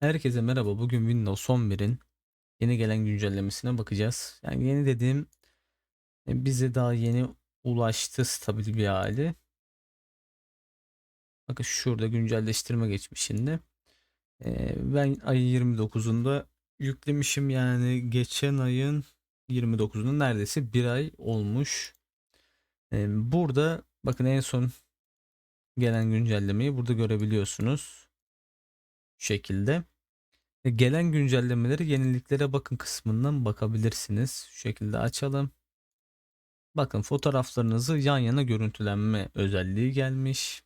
Herkese merhaba. Bugün Windows 11'in yeni gelen güncellemesine bakacağız. Yani yeni dediğim e, bize daha yeni ulaştı stabil bir hali. Bakın şurada güncelleştirme geçmişinde. Ben ayın 29'unda yüklemişim yani geçen ayın 29'unda neredeyse bir ay olmuş. E, Burada bakın en son gelen güncellemeyi burada görebiliyorsunuz. Şu şekilde. E, Gelen güncellemeleri yeniliklere bakın kısmından bakabilirsiniz. Şu şekilde açalım. Bakın fotoğraflarınızı yan yana görüntülenme özelliği gelmiş.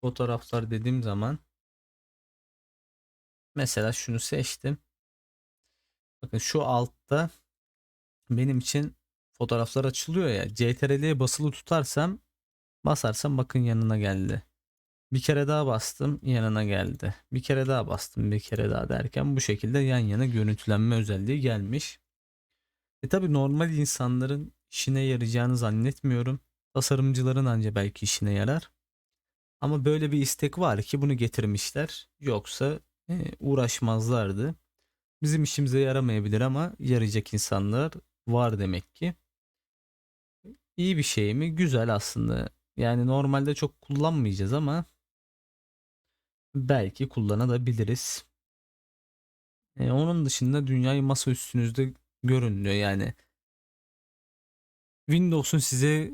Fotoğraflar dediğim zaman mesela şunu seçtim. Bakın şu altta benim için fotoğraflar açılıyor ya. CTRL'ye basılı tutarsam basarsam bakın yanına geldi. Bir kere daha bastım yanına geldi. Bir kere daha bastım bir kere daha derken bu şekilde yan yana görüntülenme özelliği gelmiş. E tabi normal insanların işine yarayacağını zannetmiyorum. Tasarımcıların anca belki işine yarar. Ama böyle bir istek var ki bunu getirmişler. Yoksa e, uğraşmazlardı. Bizim işimize yaramayabilir ama yarayacak insanlar var demek ki. İyi bir şey mi? Güzel aslında. Yani normalde çok kullanmayacağız ama belki kullanabiliriz. E, onun dışında dünyayı masa üstünüzde görün diyor. Yani Windows'un size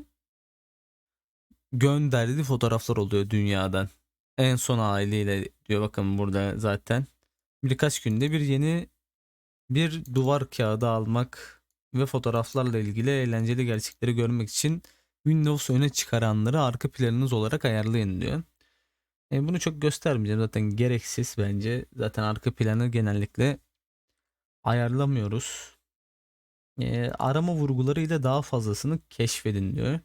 gönderdiği fotoğraflar oluyor dünyadan. En son haliyle diyor bakın burada zaten. Birkaç günde bir yeni bir duvar kağıdı almak ve fotoğraflarla ilgili eğlenceli gerçekleri görmek için Windows öne çıkaranları arka planınız olarak ayarlayın diyor. E, bunu çok göstermeyeceğim zaten gereksiz bence. Zaten arka planı genellikle ayarlamıyoruz. E, arama vurgularıyla daha fazlasını keşfedin diyor.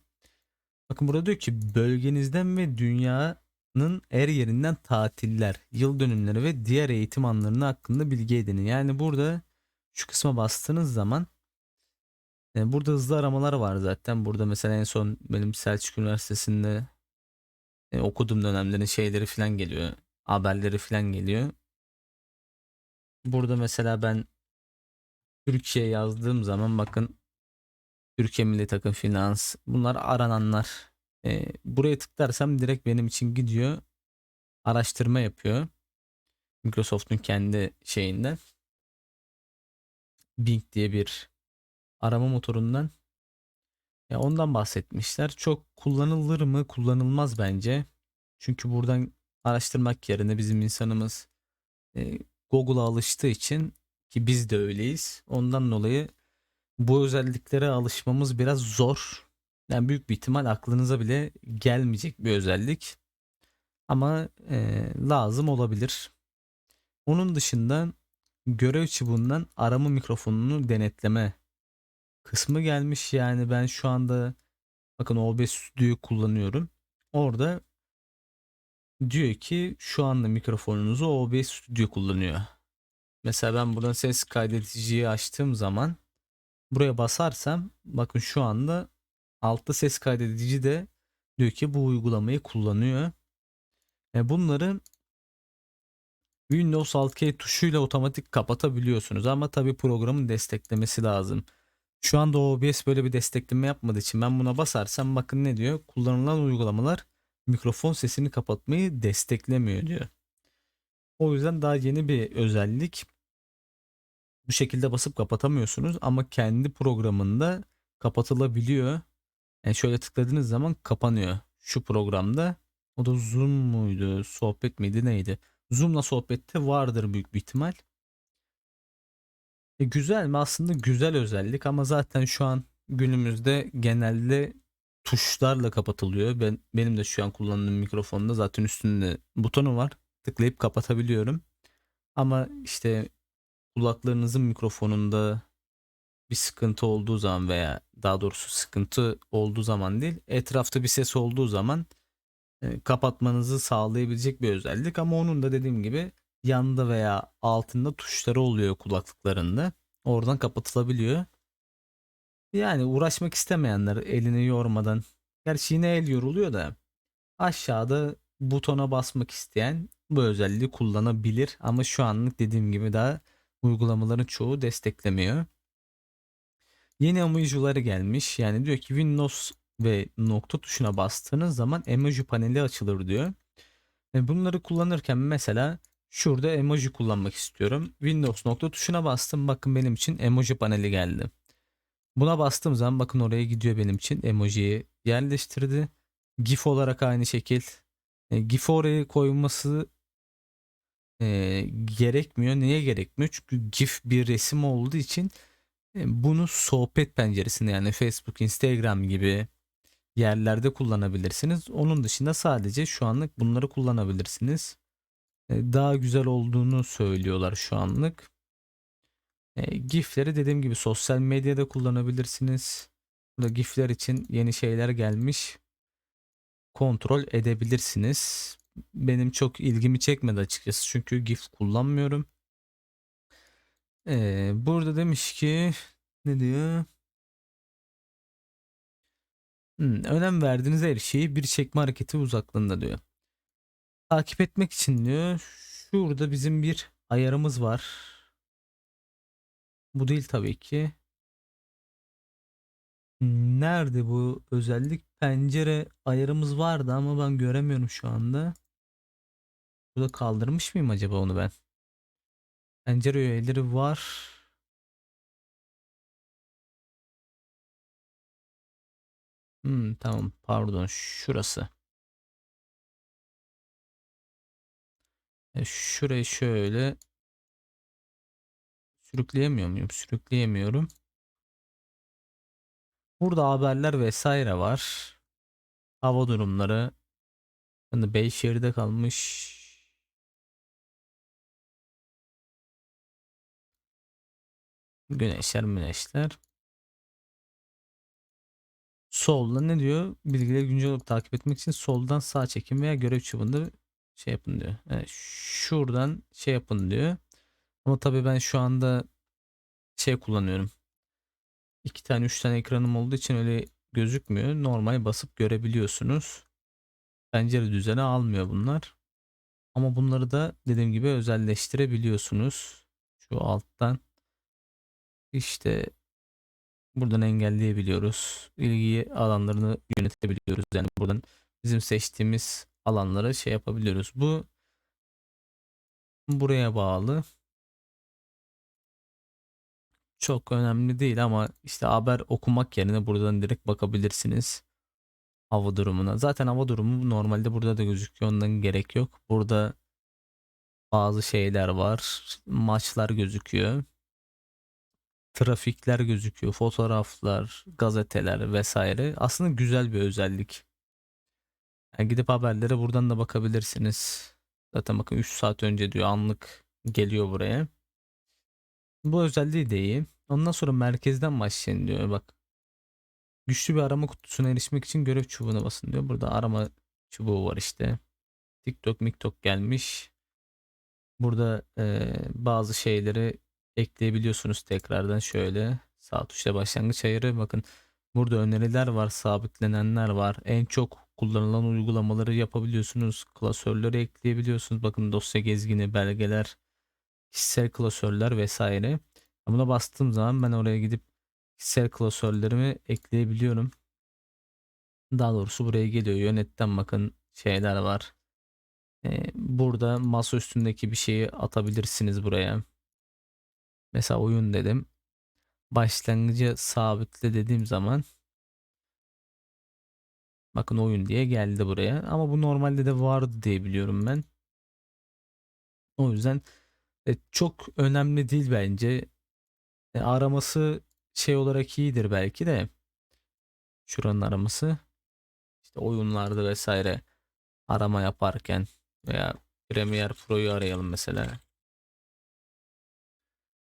Bakın burada diyor ki bölgenizden ve dünyanın her yerinden tatiller, yıl dönümleri ve diğer eğitim anlarını hakkında bilgi edinin. Yani burada şu kısma bastığınız zaman e, burada hızlı aramalar var zaten. Burada mesela en son benim Selçuk Üniversitesi'nde e, okuduğum dönemlerin şeyleri falan geliyor. Haberleri falan geliyor. Burada mesela ben Türkiye yazdığım zaman bakın Türkiye Milli Takım Finans bunlar arananlar. E, buraya tıklarsam direkt benim için gidiyor. Araştırma yapıyor. Microsoft'un kendi şeyinde. Bing diye bir arama motorundan. Ya ondan bahsetmişler. Çok kullanılır mı? Kullanılmaz bence. Çünkü buradan araştırmak yerine bizim insanımız e, Google'a alıştığı için ki biz de öyleyiz. Ondan dolayı bu özelliklere alışmamız biraz zor. Yani büyük bir ihtimal aklınıza bile gelmeyecek bir özellik. Ama e, lazım olabilir. Onun dışında görev çubuğundan arama mikrofonunu denetleme kısmı gelmiş. Yani ben şu anda bakın OBS Studio'yu kullanıyorum. Orada diyor ki şu anda mikrofonunuzu OBS Studio kullanıyor. Mesela ben buradan ses kaydediciyi açtığım zaman buraya basarsam bakın şu anda altta ses kaydedici de diyor ki bu uygulamayı kullanıyor. E bunları Windows Alt K tuşuyla otomatik kapatabiliyorsunuz ama tabi programın desteklemesi lazım. Şu anda OBS böyle bir destekleme yapmadığı için ben buna basarsam bakın ne diyor? Kullanılan uygulamalar mikrofon sesini kapatmayı desteklemiyor diyor. O yüzden daha yeni bir özellik. Bu şekilde basıp kapatamıyorsunuz ama kendi programında kapatılabiliyor. Yani şöyle tıkladığınız zaman kapanıyor. Şu programda o da Zoom muydu, sohbet miydi neydi? Zoom'la sohbette vardır büyük bir ihtimal. E güzel mi? Aslında güzel özellik ama zaten şu an günümüzde genelde tuşlarla kapatılıyor. Ben benim de şu an kullandığım mikrofonda zaten üstünde butonu var. Tıklayıp kapatabiliyorum. Ama işte kulaklarınızın mikrofonunda bir sıkıntı olduğu zaman veya daha doğrusu sıkıntı olduğu zaman değil, etrafta bir ses olduğu zaman e, kapatmanızı sağlayabilecek bir özellik ama onun da dediğim gibi yanında veya altında tuşları oluyor kulaklıklarında. Oradan kapatılabiliyor. Yani uğraşmak istemeyenler elini yormadan. Gerçi yine el yoruluyor da aşağıda butona basmak isteyen bu özelliği kullanabilir ama şu anlık dediğim gibi daha uygulamaların çoğu desteklemiyor. Yeni emojileri gelmiş. Yani diyor ki Windows ve nokta tuşuna bastığınız zaman emoji paneli açılır diyor. Ve bunları kullanırken mesela şurada emoji kullanmak istiyorum. Windows nokta tuşuna bastım. Bakın benim için emoji paneli geldi. Buna bastığım zaman bakın oraya gidiyor benim için. Emojiyi yerleştirdi. GIF olarak aynı şekil. E, GIF oraya koyması e, gerekmiyor. Niye gerekmiyor? Çünkü GIF bir resim olduğu için e, bunu sohbet penceresinde yani Facebook, Instagram gibi yerlerde kullanabilirsiniz. Onun dışında sadece şu anlık bunları kullanabilirsiniz. E, daha güzel olduğunu söylüyorlar şu anlık. E, GIF'leri dediğim gibi sosyal medyada kullanabilirsiniz. Burada GIF'ler için yeni şeyler gelmiş. Kontrol edebilirsiniz. Benim çok ilgimi çekmedi açıkçası çünkü GIF kullanmıyorum. Ee, burada demiş ki ne diyor? Hmm, önem verdiğiniz her şeyi bir çekme hareketi uzaklığında diyor. Takip etmek için diyor. Şurada bizim bir ayarımız var. Bu değil tabii ki. Nerede bu özellik? Pencere ayarımız vardı ama ben göremiyorum şu anda. Burada kaldırmış mıyım acaba onu ben? Pencere üyeleri var. Hmm, tamam pardon şurası. E, şurayı şöyle sürükleyemiyor muyum? Sürükleyemiyorum. Burada haberler vesaire var. Hava durumları. Yani Beyşehir'de kalmış. Güneşler müneşler. Solda ne diyor? Bilgileri güncel olarak takip etmek için soldan sağ çekim veya görev çubuğunda şey yapın diyor. Yani şuradan şey yapın diyor. Ama tabii ben şu anda şey kullanıyorum. İki tane üç tane ekranım olduğu için öyle gözükmüyor. Normal basıp görebiliyorsunuz. Pencere düzeni almıyor bunlar. Ama bunları da dediğim gibi özelleştirebiliyorsunuz. Şu alttan işte buradan engelleyebiliyoruz. İlgi alanlarını yönetebiliyoruz. Yani buradan bizim seçtiğimiz alanları şey yapabiliyoruz. Bu buraya bağlı. Çok önemli değil ama işte haber okumak yerine buradan direkt bakabilirsiniz hava durumuna. Zaten hava durumu normalde burada da gözüküyor. Ondan gerek yok. Burada bazı şeyler var. Maçlar gözüküyor. Trafikler gözüküyor. Fotoğraflar, gazeteler vesaire. Aslında güzel bir özellik. Yani gidip haberlere buradan da bakabilirsiniz. Zaten bakın 3 saat önce diyor anlık geliyor buraya. Bu özelliği de iyi. Ondan sonra merkezden başlayın diyor bak. Güçlü bir arama kutusuna erişmek için görev çubuğuna basın diyor. Burada arama çubuğu var işte. TikTok, MikTok gelmiş. Burada e, bazı şeyleri ekleyebiliyorsunuz tekrardan şöyle. Sağ tuşla başlangıç ayarı. Bakın burada öneriler var, sabitlenenler var. En çok kullanılan uygulamaları yapabiliyorsunuz. Klasörleri ekleyebiliyorsunuz. Bakın dosya gezgini, belgeler, kişisel klasörler vesaire. Buna bastığım zaman ben oraya gidip kişisel klasörlerimi ekleyebiliyorum. Daha doğrusu buraya geliyor. Yönetten bakın şeyler var. Ee, burada masa üstündeki bir şeyi atabilirsiniz buraya. Mesela oyun dedim. Başlangıcı sabitle dediğim zaman bakın oyun diye geldi buraya. Ama bu normalde de vardı diye biliyorum ben. O yüzden e, çok önemli değil bence. E, araması şey olarak iyidir belki de. Şuranın araması. İşte oyunlarda vesaire arama yaparken veya Premiere Pro'yu arayalım mesela.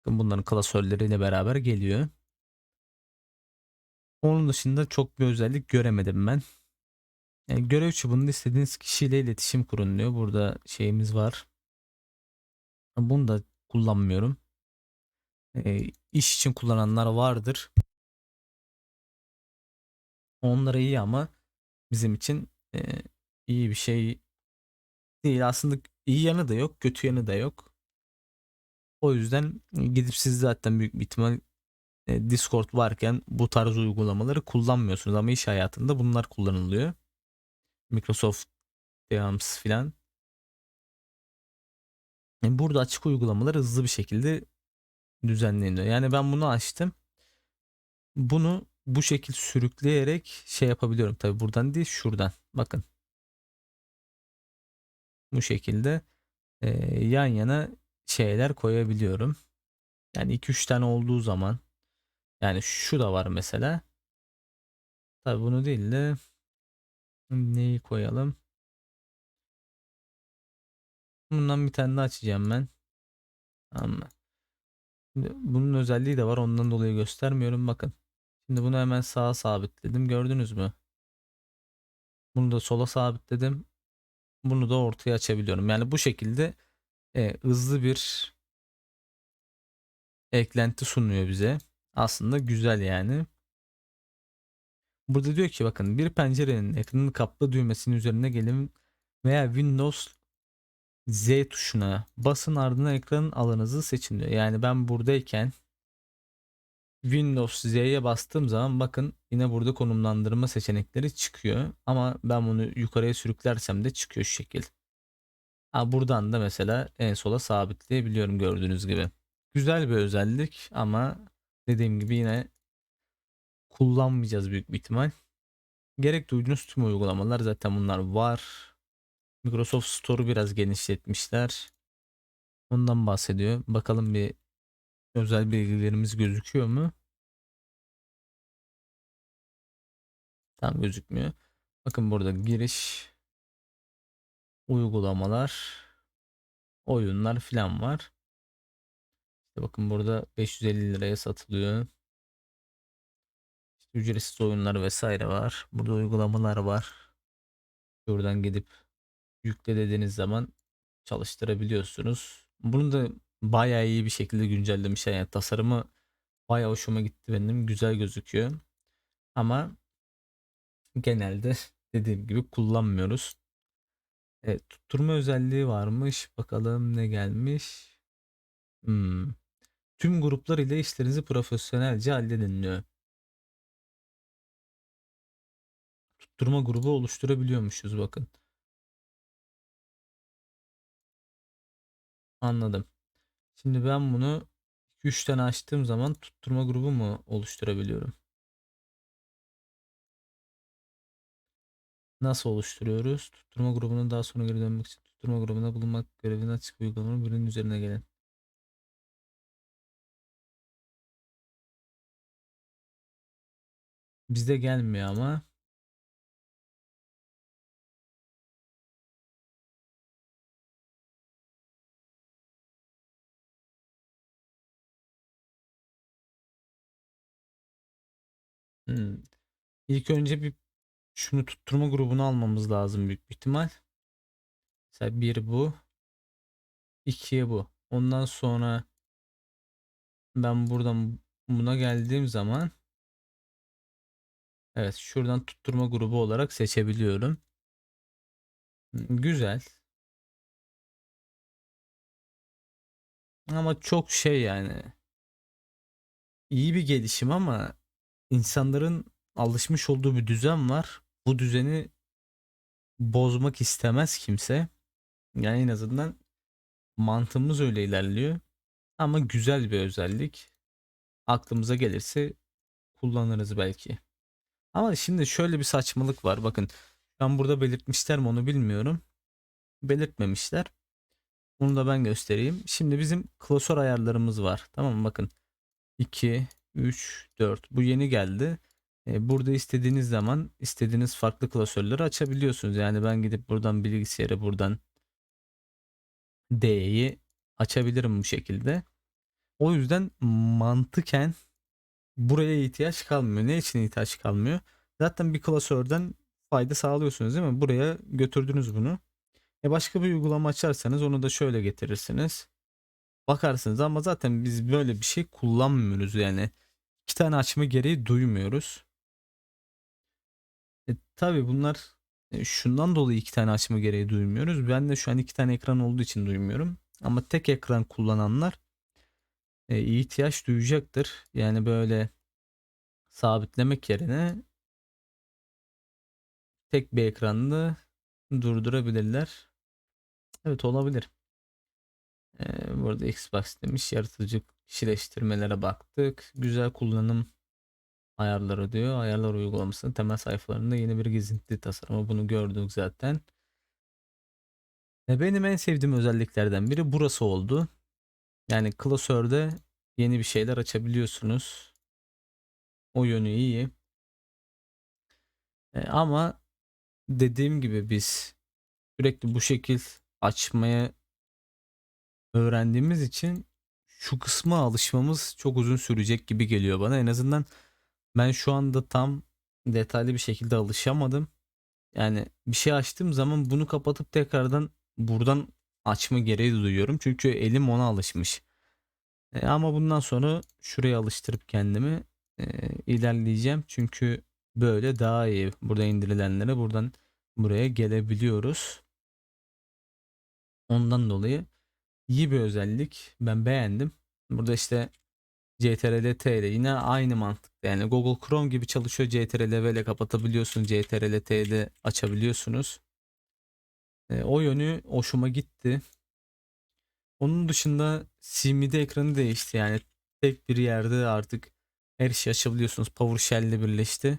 Bunların klasörleriyle beraber geliyor. Onun dışında çok bir özellik göremedim ben. Yani görev çubuğunda istediğiniz kişiyle iletişim kurun diyor. Burada şeyimiz var. Bunu da kullanmıyorum. E, iş için kullananlar vardır. Onlara iyi ama bizim için e, iyi bir şey değil. Aslında iyi yanı da yok, kötü yanı da yok. O yüzden gidip siz zaten büyük bir ihtimal e, Discord varken bu tarz uygulamaları kullanmıyorsunuz ama iş hayatında bunlar kullanılıyor. Microsoft Teams filan. Yani burada açık uygulamalar hızlı bir şekilde düzenleniyor. Yani ben bunu açtım. Bunu bu şekil sürükleyerek şey yapabiliyorum. Tabi buradan değil şuradan. Bakın. Bu şekilde e, yan yana şeyler koyabiliyorum. Yani 2-3 tane olduğu zaman yani şu da var mesela. Tabi bunu değil de neyi koyalım? Bundan bir tane daha açacağım ben. Ama bunun özelliği de var. Ondan dolayı göstermiyorum. Bakın. Şimdi bunu hemen sağa sabitledim. Gördünüz mü? Bunu da sola sabitledim. Bunu da ortaya açabiliyorum. Yani bu şekilde e, hızlı bir eklenti sunuyor bize. Aslında güzel yani. Burada diyor ki bakın bir pencerenin ekranını kapla düğmesinin üzerine gelin veya Windows Z tuşuna basın ardından ekranın alanınızı seçin diyor. Yani ben buradayken Windows Z'ye bastığım zaman bakın yine burada konumlandırma seçenekleri çıkıyor. Ama ben bunu yukarıya sürüklersem de çıkıyor şu şekil. Ha, buradan da mesela en sola sabitleyebiliyorum gördüğünüz gibi. Güzel bir özellik ama dediğim gibi yine kullanmayacağız büyük bir ihtimal. Gerek duyduğunuz tüm uygulamalar zaten bunlar var. Microsoft Store'u biraz genişletmişler. Ondan bahsediyor. Bakalım bir özel bilgilerimiz gözüküyor mu? Tam gözükmüyor. Bakın burada giriş, uygulamalar, oyunlar filan var. İşte bakın burada 550 liraya satılıyor. Ücretsiz oyunlar vesaire var. Burada uygulamalar var. Buradan gidip yükle dediğiniz zaman çalıştırabiliyorsunuz. Bunu da bayağı iyi bir şekilde güncellemişler. Yani tasarımı bayağı hoşuma gitti benim. Güzel gözüküyor. Ama genelde dediğim gibi kullanmıyoruz. Evet, tutturma özelliği varmış. Bakalım ne gelmiş. Hmm. Tüm gruplar ile işlerinizi profesyonelce halledin diyor. Tutturma grubu oluşturabiliyormuşuz bakın. Anladım. Şimdi ben bunu 2-3 tane açtığım zaman tutturma grubu mu oluşturabiliyorum? Nasıl oluşturuyoruz? Tutturma grubunun daha sonra geri dönmek için tutturma grubuna bulunmak görevini açık uygulamanın birinin üzerine gelin. Bizde gelmiyor ama. Hmm. İlk önce bir şunu tutturma grubunu almamız lazım büyük bir ihtimal. Mesela bir bu. ikiye bu. Ondan sonra ben buradan buna geldiğim zaman evet şuradan tutturma grubu olarak seçebiliyorum. Güzel. Ama çok şey yani iyi bir gelişim ama insanların alışmış olduğu bir düzen var. Bu düzeni bozmak istemez kimse. Yani en azından mantığımız öyle ilerliyor. Ama güzel bir özellik. Aklımıza gelirse kullanırız belki. Ama şimdi şöyle bir saçmalık var. Bakın ben burada belirtmişler mi onu bilmiyorum. Belirtmemişler. Bunu da ben göstereyim. Şimdi bizim klasör ayarlarımız var. Tamam mı? Bakın 2, 3, 4. Bu yeni geldi. E, burada istediğiniz zaman istediğiniz farklı klasörleri açabiliyorsunuz. Yani ben gidip buradan bilgisayarı buradan D'yi açabilirim bu şekilde. O yüzden mantıken buraya ihtiyaç kalmıyor. Ne için ihtiyaç kalmıyor? Zaten bir klasörden fayda sağlıyorsunuz değil mi? Buraya götürdünüz bunu. E başka bir uygulama açarsanız onu da şöyle getirirsiniz. Bakarsınız ama zaten biz böyle bir şey kullanmıyoruz yani. İki tane açma gereği duymuyoruz. E, tabii bunlar E, şundan dolayı iki tane açma gereği duymuyoruz. Ben de şu an iki tane ekran olduğu için duymuyorum. Ama tek ekran kullananlar e, ihtiyaç duyacaktır. Yani böyle sabitlemek yerine tek bir ekranda durdurabilirler. Evet olabilir. Ee, burada Xbox demiş yaratıcı kişileştirmelere baktık. Güzel kullanım ayarları diyor. Ayarlar uygulamasının temel sayfalarında yeni bir gezinti tasarımı. Bunu gördük zaten. Ve benim en sevdiğim özelliklerden biri burası oldu. Yani klasörde yeni bir şeyler açabiliyorsunuz. O yönü iyi. E, ama dediğim gibi biz sürekli bu şekil açmaya öğrendiğimiz için şu kısma alışmamız çok uzun sürecek gibi geliyor bana. En azından ben şu anda tam detaylı bir şekilde alışamadım. Yani bir şey açtığım zaman bunu kapatıp tekrardan buradan açma gereği duyuyorum. Çünkü elim ona alışmış. E, ama bundan sonra şuraya alıştırıp kendimi e, ilerleyeceğim. Çünkü böyle daha iyi. Burada indirilenlere buradan buraya gelebiliyoruz. Ondan dolayı iyi bir özellik. Ben beğendim. Burada işte CTRL T ile yine aynı mantıkta. Yani Google Chrome gibi çalışıyor. CTRL V ile kapatabiliyorsun. CTRL T ile açabiliyorsunuz. E, o yönü hoşuma gitti. Onun dışında CMD ekranı değişti. Yani tek bir yerde artık her şeyi açabiliyorsunuz. PowerShell ile birleşti.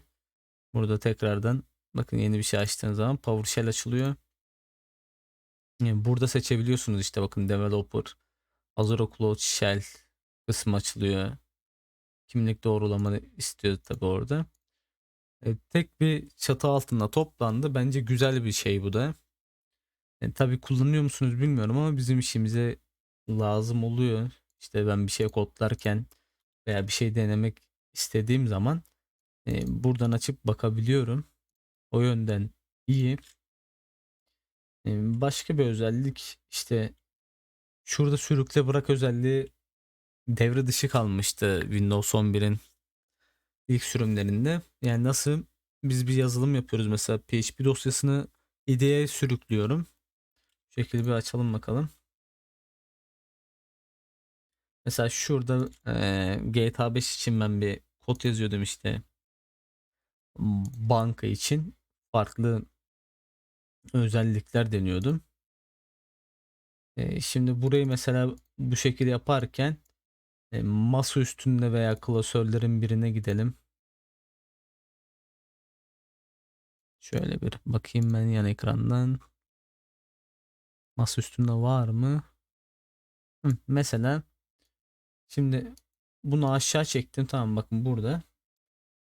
Burada tekrardan bakın yeni bir şey açtığınız zaman PowerShell açılıyor. Yani burada seçebiliyorsunuz işte bakın developer, Azure Cloud Shell kısmı açılıyor. Kimlik doğrulama istiyor tabi orada. E, tek bir çatı altında toplandı. Bence güzel bir şey bu da. E, tabii kullanıyor musunuz bilmiyorum ama bizim işimize lazım oluyor. İşte ben bir şey kodlarken veya bir şey denemek istediğim zaman e, buradan açıp bakabiliyorum. O yönden iyi. Başka bir özellik işte şurada sürükle bırak özelliği devre dışı kalmıştı Windows 11'in ilk sürümlerinde. Yani nasıl biz bir yazılım yapıyoruz mesela PHP dosyasını IDE'ye sürüklüyorum. Şu şekilde bir açalım bakalım. Mesela şurada e, GTA 5 için ben bir kod yazıyordum işte. Banka için farklı özellikler deniyordum. E, şimdi burayı mesela bu şekilde yaparken e, masa üstünde veya klasörlerin birine gidelim. Şöyle bir bakayım ben yan ekrandan. Masa üstünde var mı? Hı, mesela şimdi bunu aşağı çektim. Tamam bakın burada.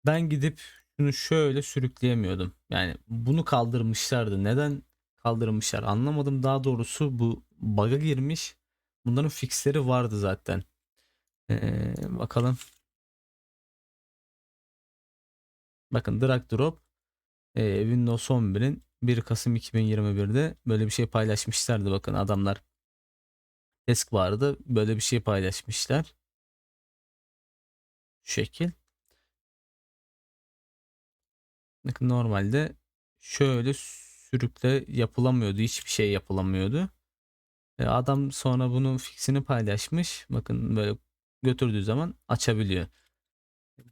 Ben gidip şunu şöyle sürükleyemiyordum. Yani bunu kaldırmışlardı. Neden kaldırmışlar anlamadım. Daha doğrusu bu bug'a girmiş. Bunların fixleri vardı zaten. Ee, bakalım. Bakın drag drop e, Windows 11'in 1 Kasım 2021'de böyle bir şey paylaşmışlardı. Bakın adamlar Desk vardı. Böyle bir şey paylaşmışlar. Şu şekil. Normalde şöyle sürükle yapılamıyordu. Hiçbir şey yapılamıyordu. E, adam sonra bunun fixini paylaşmış. Bakın böyle götürdüğü zaman açabiliyor.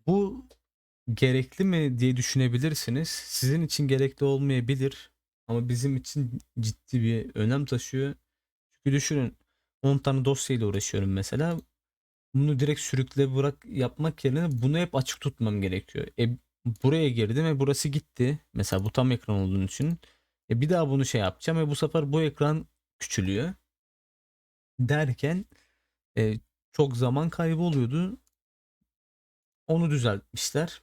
Bu gerekli mi diye düşünebilirsiniz. Sizin için gerekli olmayabilir. Ama bizim için ciddi bir önem taşıyor. Çünkü düşünün 10 tane dosyayla uğraşıyorum mesela. Bunu direkt sürükle bırak yapmak yerine bunu hep açık tutmam gerekiyor. E, buraya girdim ve burası gitti. Mesela bu tam ekran olduğunu için. E, bir daha bunu şey yapacağım ve bu sefer bu ekran küçülüyor. Derken e, çok zaman kaybı oluyordu. Onu düzeltmişler.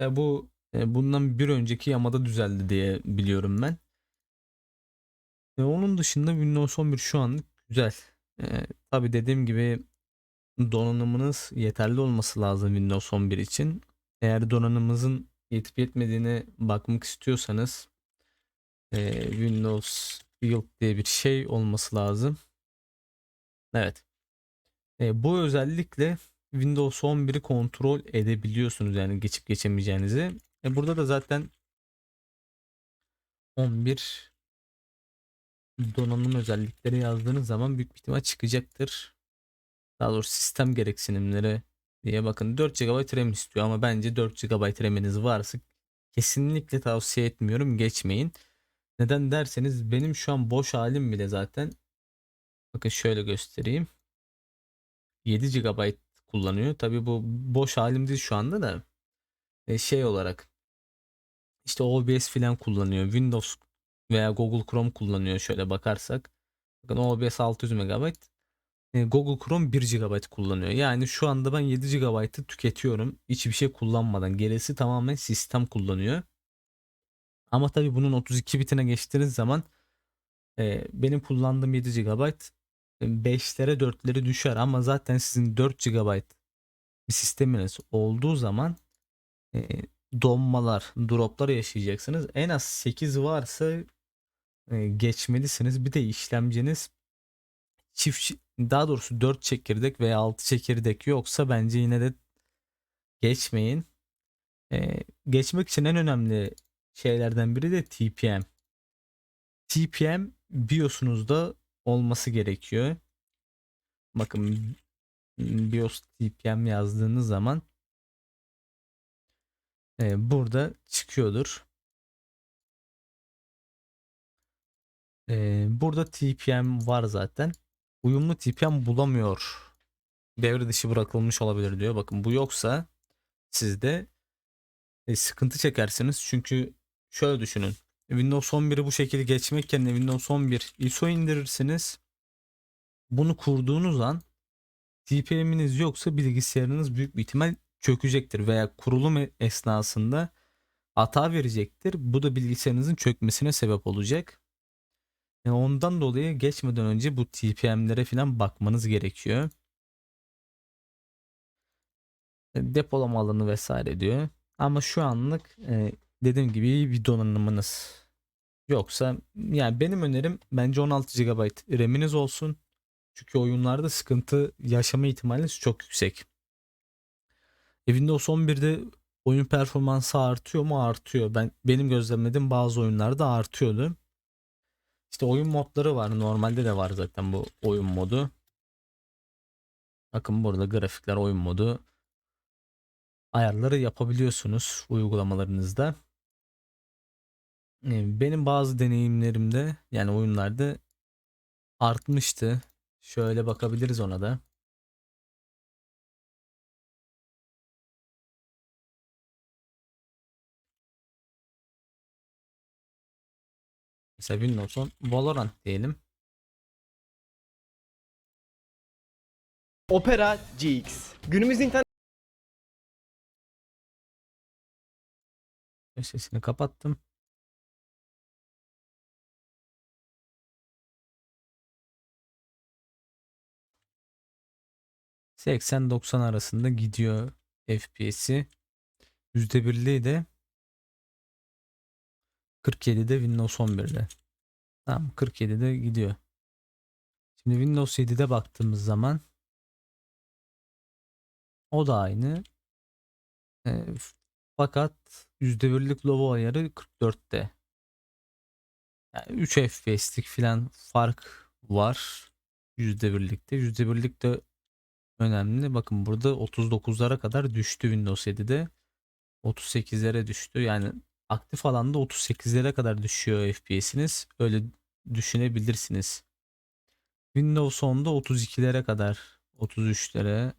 E, bu e, bundan bir önceki yamada düzeldi diye biliyorum ben. Ve onun dışında Windows 11 şu an güzel. E, tabii dediğim gibi donanımınız yeterli olması lazım Windows 11 için. Eğer donanımınızın yetip yetmediğine bakmak istiyorsanız e, Windows Build diye bir şey olması lazım. Evet. E, bu özellikle Windows 11'i kontrol edebiliyorsunuz yani geçip geçemeyeceğinizi. E, burada da zaten 11 donanım özellikleri yazdığınız zaman büyük bir ihtimal çıkacaktır. Daha doğrusu sistem gereksinimleri diye bakın 4 GB RAM istiyor ama bence 4 GB RAM'iniz varsa kesinlikle tavsiye etmiyorum geçmeyin. Neden derseniz benim şu an boş halim bile zaten bakın şöyle göstereyim. 7 GB kullanıyor. Tabi bu boş halim değil şu anda da e, şey olarak işte OBS filan kullanıyor. Windows veya Google Chrome kullanıyor şöyle bakarsak. Bakın OBS 600 MB. E, Google Chrome 1 GB kullanıyor. Yani şu anda ben 7 GB'ı tüketiyorum. Hiçbir şey kullanmadan. Gerisi tamamen sistem kullanıyor. Ama tabii bunun 32 bitine geçtiğiniz zaman e, benim kullandığım 7 GB 5'lere 4'leri düşer ama zaten sizin 4 GB bir sisteminiz olduğu zaman e, donmalar, droplar yaşayacaksınız. En az 8 varsa e, geçmelisiniz. Bir de işlemciniz çift daha doğrusu 4 çekirdek veya 6 çekirdek yoksa bence yine de geçmeyin. E, geçmek için en önemli şeylerden biri de TPM. TPM BIOS'unuzda olması gerekiyor. Bakın BIOS TPM yazdığınız zaman e, burada çıkıyordur. E, burada TPM var zaten. Uyumlu TPM bulamıyor. Devre dışı bırakılmış olabilir diyor. Bakın bu yoksa sizde e, sıkıntı çekersiniz. Çünkü şöyle düşünün. Windows 11'i bu şekilde geçmek yerine Windows 11 ISO indirirsiniz. Bunu kurduğunuz an TPM'iniz yoksa bilgisayarınız büyük bir ihtimal çökecektir veya kurulum esnasında hata verecektir. Bu da bilgisayarınızın çökmesine sebep olacak. Yani ondan dolayı geçmeden önce bu TPM'lere falan bakmanız gerekiyor. Depolama alanı vesaire diyor. Ama şu anlık e, dediğim gibi bir donanımınız yoksa yani benim önerim bence 16 GB RAM'iniz olsun. Çünkü oyunlarda sıkıntı yaşama ihtimaliniz çok yüksek. E, Windows 11'de oyun performansı artıyor mu? Artıyor. Ben benim gözlemlediğim bazı oyunlarda artıyordu. İşte oyun modları var. Normalde de var zaten bu oyun modu. Bakın burada grafikler oyun modu ayarları yapabiliyorsunuz uygulamalarınızda. E, Benim bazı deneyimlerimde yani oyunlarda artmıştı. Şöyle bakabiliriz ona da. Mesela Windows'un Valorant diyelim. Opera GX. Günümüz internet Sesini kapattım. ...80-90 arasında gidiyor FPS'i. %1'liği de 47'de Windows 11'de. Tamam 47'de gidiyor. Şimdi Windows 7'de baktığımız zaman o da aynı. E, fakat %1'lik low ayarı 44'te. Yani 3 FPS'lik filan fark var. %1'likte. %1'lik de önemli. Bakın burada 39'lara kadar düştü Windows 7'de. 38'lere düştü. Yani aktif alanda 38'lere kadar düşüyor FPS'iniz. Öyle düşünebilirsiniz. Windows 10'da 32'lere kadar 33'lere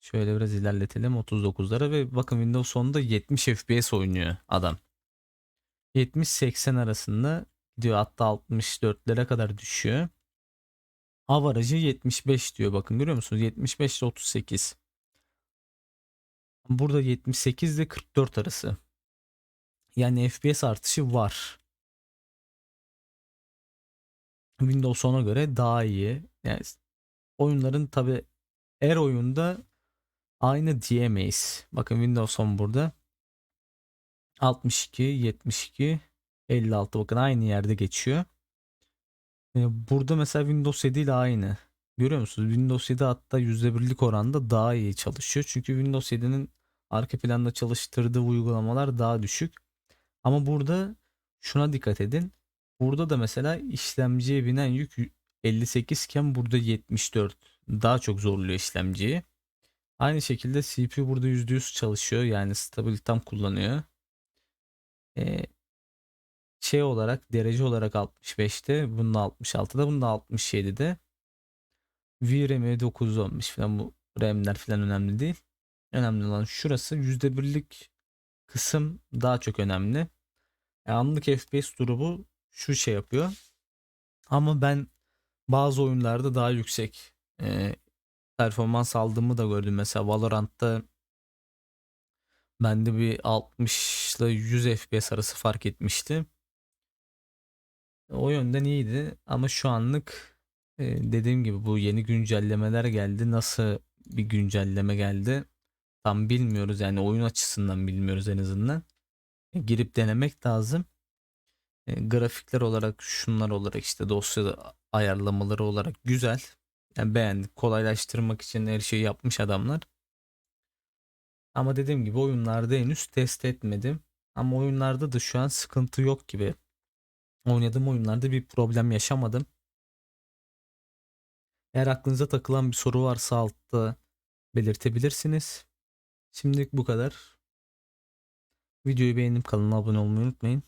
şöyle biraz ilerletelim 39'lara ve bakın Windows 10'da 70 FPS oynuyor adam. 70-80 arasında gidiyor hatta 64'lere kadar düşüyor. Avarajı 75 diyor bakın görüyor musunuz? 75 ile 38. Burada 78 ile 44 arası. Yani FPS artışı var. Windows 10'a göre daha iyi. Yani oyunların tabi her oyunda aynı diyemeyiz. Bakın Windows 10 burada. 62, 72, 56 bakın aynı yerde geçiyor. Ee, Burada mesela Windows 7 ile aynı. Görüyor musunuz? Windows 7 hatta %1'lik oranda daha iyi çalışıyor. Çünkü Windows 7'nin arka planda çalıştırdığı uygulamalar daha düşük. Ama burada şuna dikkat edin. Burada da mesela işlemciye binen yük 58 iken burada 74. Daha çok zorluyor işlemciyi. Aynı şekilde CPU burada %100 çalışıyor. Yani stabil tam kullanıyor. Ee, şey olarak derece olarak 65'te bunda 66'da bunda 67'de VRAM'i 915 falan bu RAM'ler falan önemli değil. Önemli olan şurası %1'lik kısım daha çok önemli. E, anlık FPS durumu şu şey yapıyor. Ama ben bazı oyunlarda daha yüksek e, performans aldığımı da gördüm. Mesela Valorant'ta bende bir 60 ile 100 FPS arası fark etmişti. O yönden iyiydi ama şu anlık e, dediğim gibi bu yeni güncellemeler geldi. Nasıl bir güncelleme geldi tam bilmiyoruz yani oyun açısından bilmiyoruz en azından. E, girip denemek lazım. E, grafikler olarak şunlar olarak işte dosya ayarlamaları olarak güzel. Yani beğendik. Kolaylaştırmak için her şeyi yapmış adamlar. Ama dediğim gibi oyunlarda henüz test etmedim. Ama oyunlarda da şu an sıkıntı yok gibi. Oynadığım oyunlarda bir problem yaşamadım. Eğer aklınıza takılan bir soru varsa altta belirtebilirsiniz. Şimdilik bu kadar. Videoyu beğenip kanala abone olmayı unutmayın.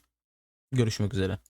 Görüşmek üzere.